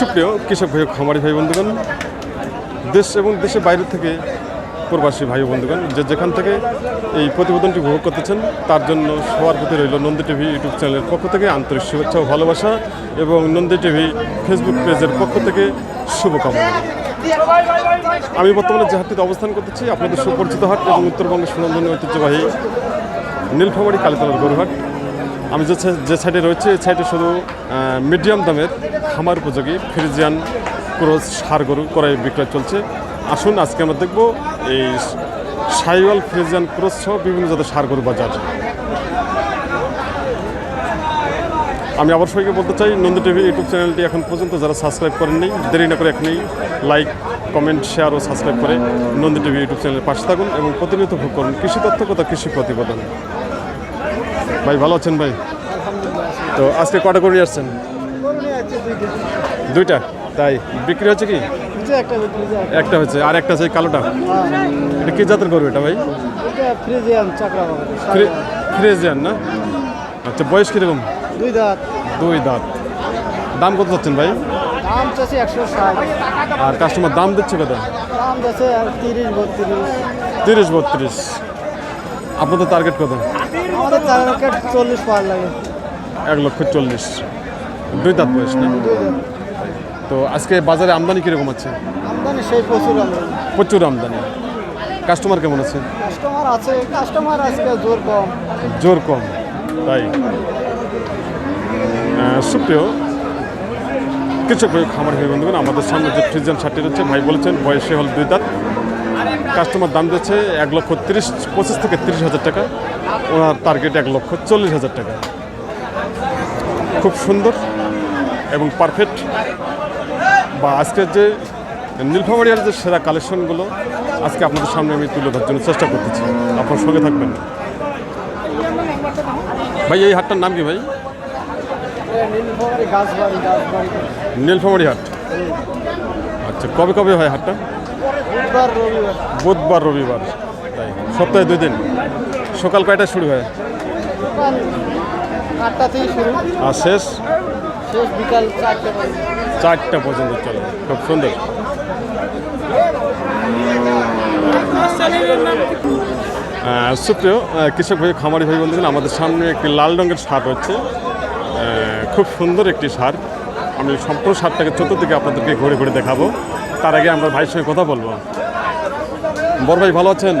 সুপ্রিয় কৃষক ভাই, খামারি ভাই, বন্ধুগণ, দেশ এবং দেশের বাইরে থেকে প্রবাসী ভাই বন্ধুগণ, যে যেখান থেকে এই প্রতিবেদনটি উপভোগ করতেছেন, তার জন্য সবার প্রতি রইল নন্দী টিভি ইউটিউব চ্যানেলের পক্ষ থেকে আন্তরিক শুভেচ্ছা ও ভালোবাসা এবং নন্দী টিভি ফেসবুক পেজের পক্ষ থেকে শুভকামনা। আমি বর্তমানে যে হাটটিতে অবস্থান করতেছি, আপনাদের সুপরিচিত হাট এবং উত্তরবঙ্গের সুনন্দনী ঐতিহ্যবাহী নীলফামারী কালীতলার গরুহাট। আমি যে যে সাইডে রয়েছে, এই সাইডে শুধু মিডিয়াম দামের খামার উপযোগী ফ্রিজিয়ান ক্রোজ সার গরু ক্রয় বিক্রয় চলছে। আসুন, আজকে আমরা দেখব এই সাইওয়াল ফ্রিজিয়ান ক্রোজ সহ বিভিন্ন জাতের সার গরু বাজার। আমি আবার সবাইকে বলতে চাই, নন্দী টিভি ইউটিউব চ্যানেলটি এখন পর্যন্ত যারা সাবস্ক্রাইব করেননি, দেরি না করে এখনই লাইক কমেন্ট শেয়ার ও সাবস্ক্রাইব করে নন্দী টিভি ইউটিউব চ্যানেলের পাশে থাকুন এবং প্রতিনিয়ত ভোগ করুন কৃষি তথ্য কথা কৃষি প্রতিবেদন। ভাই ভালো আছেন ভাই? তো আজকে কটা করে আসছেন? দুইটা? তাই বিক্রি হচ্ছে কি? একটা হচ্ছে আর একটা আছে কালোটা? এটা কি জাতের গরু এটা ভাই? ফ্রিজিয়ান না? আচ্ছা বয়স কীরকম? দুই দাঁত। দুই দাঁত। দাম কত যাচ্ছেন ভাই? দাম একশো আর কাস্টমার দাম দিচ্ছে কত? দাম যাচ্ছে তিরিশ বত্রিশ। তিরিশ বত্রিশ। আপনাদের টার্গেট কত? আমাদের টার্গেট চল্লিশ পার লাগে। এক লক্ষ চল্লিশ। দুই দাঁত বয়স না? তো আজকে বাজারে আমদানি কীরকম আছে? আমদানি সেই প্রচুর আমদানি। প্রচুর আমদানি। কাস্টমার কেমন আছে? কাস্টমার আছে কাস্টমার আজকে জোর কম। জোর কম তাই? সুপ্রিয় কিছু ভাই খামার ভাই বন্ধুগণ আমাদের সামনে যে ফ্রিজিয়ান শার্টটি রয়েছে ভাই বলেছেন বয়সে হল দুই দাঁত। কাস্টমার দাম দিচ্ছে এক লক্ষ তিরিশ পঁচিশ থেকে তিরিশ হাজার টাকা। ওনার টার্গেট এক লক্ষ চল্লিশ হাজার টাকা। খুব সুন্দর এবং পারফেক্ট বা আজকের যে নীলফামারিয়ার যে সেরা কালেকশনগুলো আজকে আপনাদের সামনে আমি তুলে ধরার জন্য চেষ্টা করতেছি। আপনার সঙ্গে থাকবেন। ভাই এই হাটটার নাম কি ভাই? নীলফামারি হাট। আচ্ছা কবে কবে হয় হাটটা? বুধবার রবিবার। বুধবার রবিবার। তাই সপ্তাহে দুই দিন। সকাল কয়টায় শুরু হয়? আটটা থেকে শুরু। আর শেষ? শেষ বিকাল চারটে চারটা পর্যন্ত চলে। খুব সুন্দর। সুপ্রিয় কৃষক ভাই খামারি ভাই বন্ধুগণ আমাদের সামনে একটি লাল রঙের সার হচ্ছে খুব সুন্দর একটি সার। আমি সম্পূর্ণ সারটাকে চতুর্দিকে আপনাদেরকে ঘুরে ঘুরে দেখাবো। তার আগে আমরা ভাইয়ের সঙ্গে কথা বলব। বড় ভাই ভালো আছেন?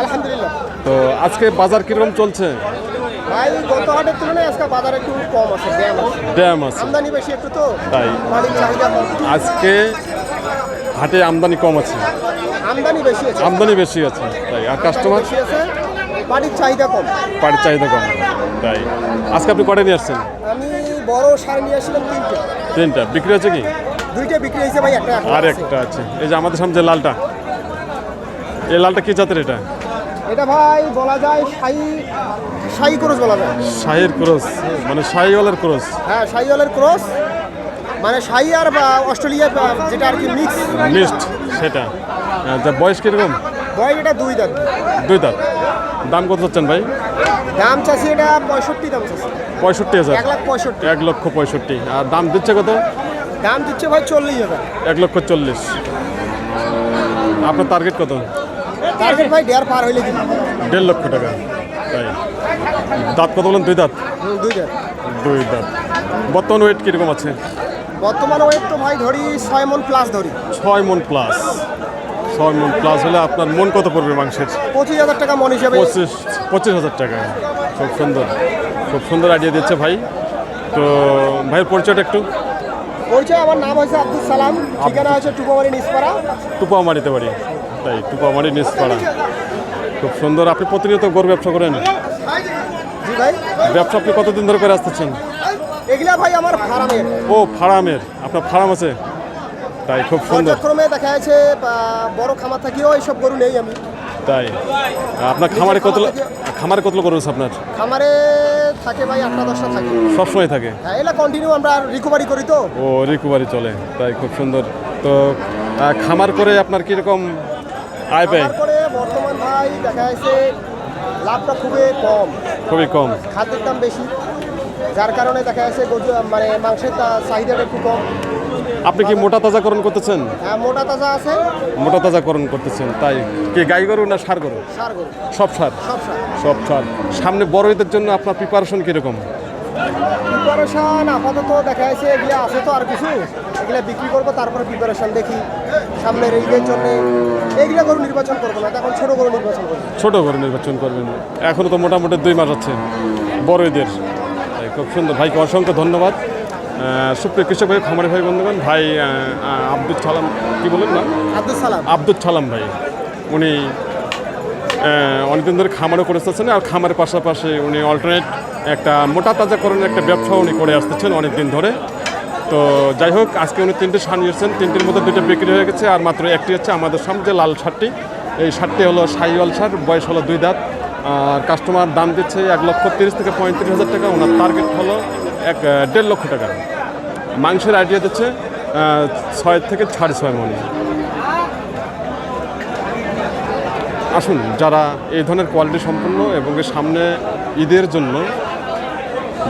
আলহামদুলিল্লাহ। তো আজকে বাজার কীরকম চলছে? ভাই গত হাটের তুলনায় আজকে বাজার একটু কম আছে ড্যাম আছে। আমদানি বেশি একটু তো তাই। আজকে হাটে আমদানি কম আছে। আমদানি বেশি আছে। আমদানি বেশি আছে তাই। আর কাস্টমার বাড়ির চাহিদা কম। পাড়ির চাহিদা কম তাই। আজকে আপনি কটা নিয়ে আসছেন? আমি বড় সার নিয়ে আসছিলাম তিনটে। তিনটা। বিক্রি হচ্ছে কি? দুইটা বিক্রি হয়েছে ভাই একটা আর একটা আছে। এই যে আমাদের সামনে লালটা এই লালটা কি জাতের এটা? এটা ভাই বলা যায় শাহি শাহি ক্রস বলা যায়। শাহির ক্রস মানে শাহিওয়ালার ক্রস। হ্যাঁ শাহিওয়ালের ক্রস মানে শাহি আর বা অস্ট্রেলিয়া বা যেটা আর কি মিক্স মিক্সড সেটা। যা বয়স কীরকম? বয় এটা দুই দাম দুই দাঁত। দাম কত চাচ্ছেন ভাই? দাম চাষি এটা পঁয়ষট্টি দাম চাষি পঁয়ষট্টি হাজার। এক লাখ পঁয়ষট্টি। এক লক্ষ পঁয়ষট্টি। আর দাম দিচ্ছে কত? দাম দিচ্ছে ভাই চল্লিশ হাজার। এক লক্ষ চল্লিশ। আপনার টার্গেট কত? টার্গেট ভাই দেড় পার হইলে দিন দেড় লক্ষ টাকা তাই? দাঁত কত বলেন? দুই দাঁত? দুই দাম দুই দাঁত। বর্তমান ওয়েট কীরকম আছে? বর্তমানে ওয়েট তো ভাই ধরি ছয় মন প্লাস ধরি। ছয় মন প্লাস ছয় মন প্লাস হলে আপনার মন কত পড়বে মাংসের? পঁচিশ হাজার টাকা মন হিসাবে। পঁচিশ পঁচিশ হাজার টাকা। খুব সুন্দর খুব সুন্দর আইডিয়া দিচ্ছে ভাই। তো ভাইয়ের পরিচয়টা একটু? পরিচয় আমার নাম হয়েছে আব্দুল সালাম। ঠিকানা হচ্ছে টুপামারি নিসপাড়া টুপাও মারিতে পারি তাই টুপাও মারি নিচপাড়া খুব সুন্দর। আপনি প্রতিনিয়ত গরু ব্যবসা করেন। ব্যবসা আপনি কতদিন ধরে করে আসতেছেন? এগুলা ভাই আমার ফার্মের ও ফার্মের। আপনার ফার্ম আছে? তাই খুব সুন্দর। পর্যায়ক্রমে দেখা যাচ্ছে বড় খামার থাকিও এইসব গরু নেই আমি। তাই। আপনার খামারে কত খামারে কত গরু আছে আপনার? খামারে থাকে ভাই আটটা দশটা থাকে। সবসময় থাকে? হ্যাঁ কন্টিনিউ আমরা রিকভারি করি তো। ও রিকভারি চলে। তাই খুব সুন্দর। তো খামার করে আপনার কীরকম পায় খামার বর্তমান ভাই দেখা যাচ্ছে লাভটা খুবই কম। খুবই কম। খাদ্যের দাম বেশি। যার কারণে দেখা যাচ্ছে মানে মাংসের চাহিদাটা একটু কম। আপনি কি মোটা তাজাকরণ করতেছেন? হ্যাঁ, মোটা তাজা আছে। মোটা তাজাকরণ করতেছেন তাই? কি গাই গরু না সার গরু? সার গরু। সব সার। সব সার। সব সার। সামনে বড় ঈদের জন্য আপনার প্রিপারেশন কীরকম? প্রিপারেশন আপাতত দেখা যাচ্ছে এগুলো আছে তো আর কিছু। এগুলো বিক্রি করব তারপরে প্রিপারেশন দেখি। সামনের ঈদের জন্য এইগুলো গরু নির্বাচন করব না এখন ছোট গরু নির্বাচন করব। ছোট করে নির্বাচন করবেন এখনও তো মোটামুটি দুই মাস আছে বড় ঈদের খুব সুন্দর। ভাইকে অসংখ্য ধন্যবাদ। সুপ্রিয় কৃষক ভাই খামারি ভাই বন্ধুগণ ভাই আব্দুল সালাম কি বলেন না? আব্দুল সালাম। আব্দুল সালাম ভাই উনি অনেকদিন ধরে খামারও করে আসতেছেন আর খামারের পাশাপাশি উনি অল্টারনেট একটা মোটা তাজা তাজাকরণের একটা ব্যবসা উনি করে আসতেছেন অনেক দিন ধরে। তো যাই হোক, আজকে উনি তিনটে সার নিয়েছেন। তিনটির মধ্যে দুটো বিক্রি হয়ে গেছে আর মাত্র একটি হচ্ছে আমাদের সামনে যে লাল সারটি। এই সারটি হলো সাইওয়াল সার, বয়স হলো দুই দাঁত। আর কাস্টমার দাম দিচ্ছে এক লক্ষ তিরিশ থেকে পঁয়ত্রিশ হাজার টাকা। ওনার টার্গেট হলো এক দেড় লক্ষ টাকা। মাংসের আইডিয়া দিচ্ছে ছয় থেকে সাড়ে ছয় মন। আসুন, যারা এই ধরনের কোয়ালিটি সম্পন্ন এবং সামনে ঈদের জন্য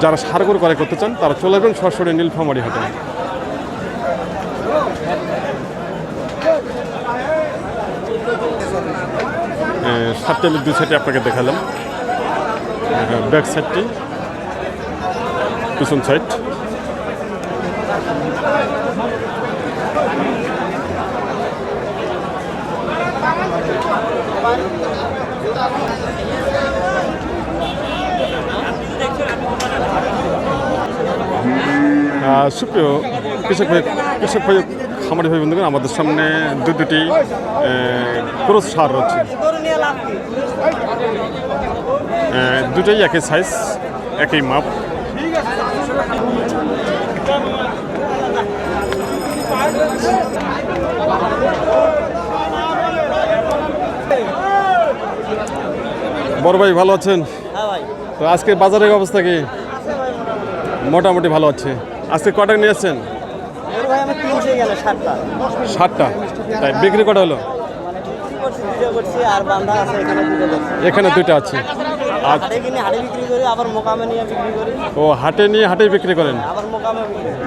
যারা সারগর করে করতে চান, তারা চলে যাবেন সরাসরি নীলফামারি হাটে। সাতটি আমি দুই সাইডে আপনাকে দেখালাম। ব্যাক সাইডটি পিছন সাইড সুপ্রিয় কৃষক ভাই কৃষক ভাই খামারি ভাই বন্ধুগণ, আমাদের সামনে দু দুটি ক্রস সার রয়েছে। দুটোই একই সাইজ একই মাপ। বড় ভাই ভালো আছেন? তো আজকে বাজারের অবস্থা কি? মোটামুটি ভালো আছে। আজকে কটা নিয়ে আসছেন? ষাটটা তাই বিক্রি কটা হলো? এখানে দুইটা আছে। হাটে হাটে নিয়ে ও হাটে নিয়ে হাটেই বিক্রি করেন?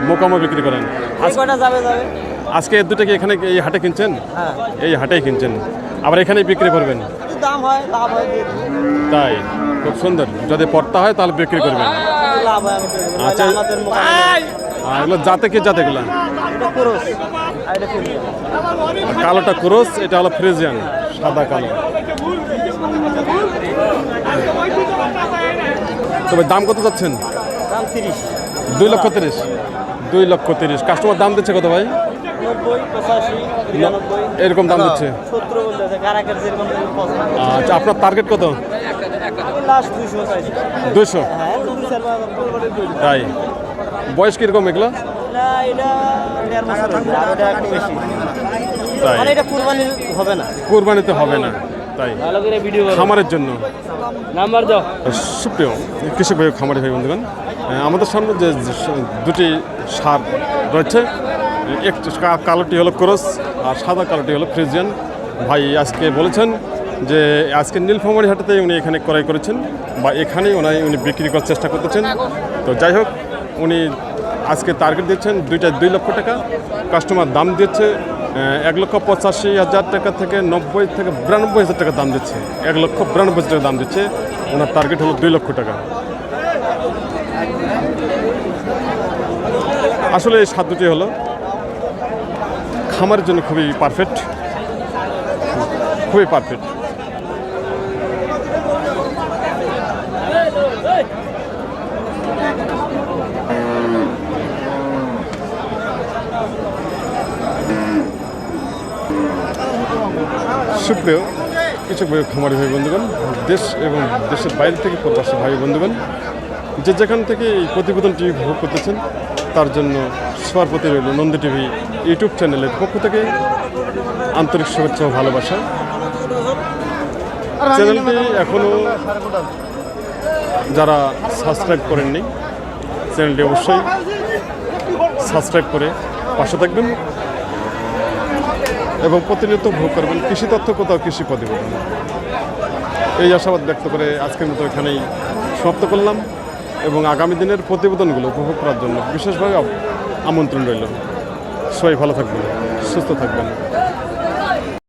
মোকামে বিক্রি করেন। আজকে দুটো কি এখানে এই হাটে কিনছেন? হ্যাঁ। এই হাটেই কিনছেন। আবার এখানেই বিক্রি করবেন? দাম হয় লাভ হয় তাই? খুব সুন্দর। যদি পড়তা হয় তাহলে বিক্রি করবেন। লাভ হয়। আচ্ছা। এগুলো জাতে কি ফিল্ড আর কালোটা ক্রোস এটা হলো ফ্রিজিয়ান সাদা কালো। তবে দাম কত যাচ্ছেন? দুই লক্ষ তিরিশ। দুই লক্ষ তিরিশ। কাস্টমার দাম দিচ্ছে কত ভাই? এরকম দাম পছন্দ। আচ্ছা আপনার টার্গেট কত? দুইশো হ্যাঁ তাই? বয়স কীরকম এগুলো? মানে এটা হবে না। কোরবানিতে হবে না তাই। ভালো করে ভিডিও খামারের জন্য। নাম্বার দাও। সুপ্রিয় কৃষক ভাই খামারি ভাই বন্ধুগণ আমাদের সামনে যে যে দুটি সার রয়েছে একটি কালোটি হলো ক্রস আর সাদা কালোটি হলো ফ্রিজিয়ান। ভাই আজকে বলেছেন যে আজকে নীলফামারি হাটেতে উনি এখানে ক্রয় করেছেন বা এখানেই ওনাই উনি বিক্রি করার চেষ্টা করতেছেন। তো যাই হোক, উনি আজকে টার্গেট দিচ্ছেন দুইটা দুই লক্ষ টাকা। কাস্টমার দাম দিচ্ছে এক লক্ষ পঁচাশি হাজার টাকা থেকে নব্বই থেকে বিরানব্বই হাজার টাকা দাম দিচ্ছে। এক লক্ষ বিরানব্বই হাজার টাকা দাম দিচ্ছে, ওনার টার্গেট হলো দুই লক্ষ টাকা। আসলে এই সাত দুটি হলো। খামারের জন্য খুবই পারফেক্ট খুবই পারফেক্ট সুপ্রিয় কিছু খামারি ভাই বন্ধুগণ, দেশ এবং দেশের বাইরে থেকে প্রবাসী ভাই বন্ধুগণ, যে যেখান থেকে এই প্রতিবেদনটি উপভোগ করতেছেন তার জন্য সবার প্রতি রইল নন্দী টিভি ইউটিউব চ্যানেলের পক্ষ থেকে আন্তরিক শুভেচ্ছা ও ভালোবাসা। চ্যানেলটি এখনও যারা সাবস্ক্রাইব করেননি চ্যানেলটি অবশ্যই সাবস্ক্রাইব করে পাশে থাকবেন এবং প্রতিনিয়ত ভোগ করবেন কৃষি তথ্য কোথাও কৃষি প্রতিবেদন এই আশাবাদ ব্যক্ত করে আজকের মতো এখানেই সমাপ্ত করলাম। এবং আগামী দিনের প্রতিবেদনগুলো উপভোগ করার জন্য বিশেষভাবে আমন্ত্রণ রইল। সবাই ভালো থাকবেন, সুস্থ থাকবেন।